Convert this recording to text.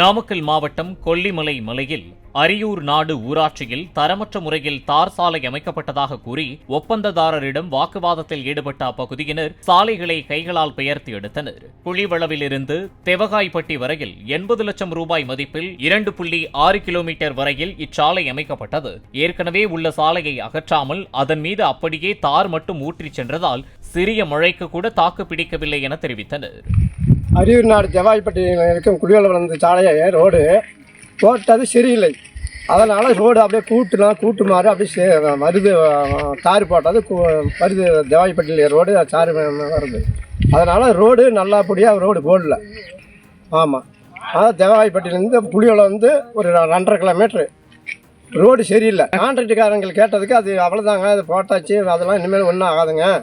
நாமக்கல் மாவட்டம் கொல்லிமலை மலையில் அரியூர் நாடு ஊராட்சியில் தரமற்ற முறையில் தார் சாலை அமைக்கப்பட்டதாக கூறி ஒப்பந்ததாரரிடம் வாக்குவாதத்தில் ஈடுபட்ட அப்பகுதியினர் சாலைகளை கைகளால் பெயர்த்து எடுத்தனர். புலிவளவிலிருந்து தெவகாய்பட்டி வரையில் எண்பது லட்சம் ரூபாய் மதிப்பில் இரண்டு புள்ளி ஆறு கிலோமீட்டர் வரையில் இச்சாலை அமைக்கப்பட்டது. ஏற்கனவே உள்ள சாலையை அகற்றாமல் அதன் மீது அப்படியே தார் மட்டும் ஊற்றிச் சென்றதால் சிறிய மழைக்கு கூட தாக்கு பிடிக்கவில்லை என தெரிவித்தனர். அரியூர் நாடு ஜவாய்பட்டியில் இருக்கும் குடிவளம் வளர்ந்த சாலையை ரோடு. போட்டது சரியில்லை. அதனால் ரோடு அப்படியே கூட்டுலாம் கூட்டு மாறி அப்படியே சே- வருது தார் போட்டது மருது ஜவாய்பட்டியில் ரோடு சாறு வருது. அதனால் ரோடு நல்லபடியாக ரோடு போடல. ஆமாம் அதான் தேவாய்பட்டியிலேருந்து புளியோலை வந்து ஒரு ரெண்டரை கிலோமீட்ரு ரோடு சரியில்லை. கான்ட்ராக்டுக்காரங்க கேட்டதுக்கு அது அவ்வளோதாங்க அது போட்டாச்சு அதெல்லாம் இனிமேல் ஒன்றும் ஆகாதுங்க.